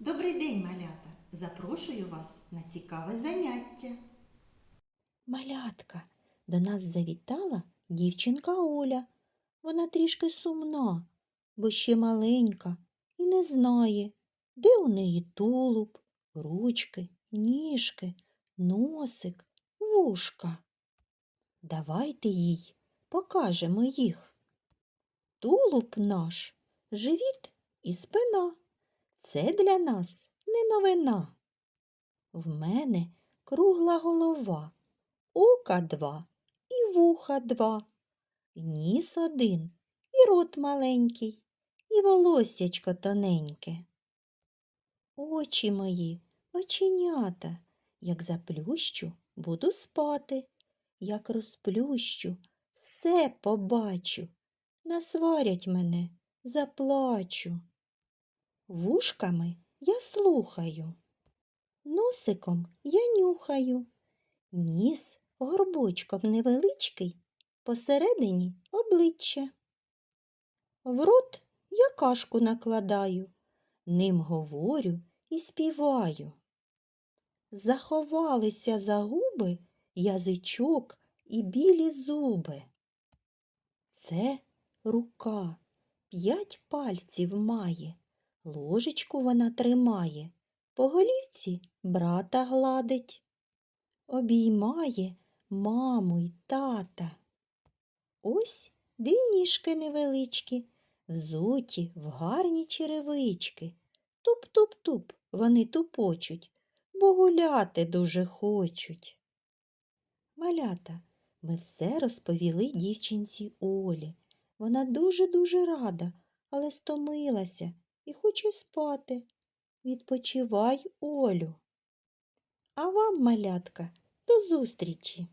Добрий день, малята! Запрошую вас на цікаве заняття. Малятка, до нас завітала дівчинка Оля. Вона трішки сумна, бо ще маленька і не знає, де у неї тулуб, ручки, ніжки, носик, вушка. Давайте їй покажемо їх. Тулуб наш, живіт і спина. Це для нас не новина. В мене кругла голова, ока два і вуха два, ніс один і рот маленький, і волоссячко тоненьке. Очі мої, оченята, як заплющу, буду спати, як розплющу, все побачу, насварять мене, заплачу. Вушками я слухаю, носиком я нюхаю, ніс горбочком невеличкий, посередині обличчя. В рот я кашку накладаю, ним говорю і співаю. Заховалися за губи язичок і білі зуби. Це рука, п'ять пальців має, ложечку вона тримає, по голівці брата гладить, обіймає маму й тата. Ось дві ніжки невеличкі, взуті в гарні черевички. Туп-туп-туп вони тупочуть, бо гуляти дуже хочуть. Малята, ми все розповіли дівчинці Олі. Вона дуже-дуже рада, але стомилася і хочу спати. Відпочивай, Олю. А вам, малятка, до зустрічі!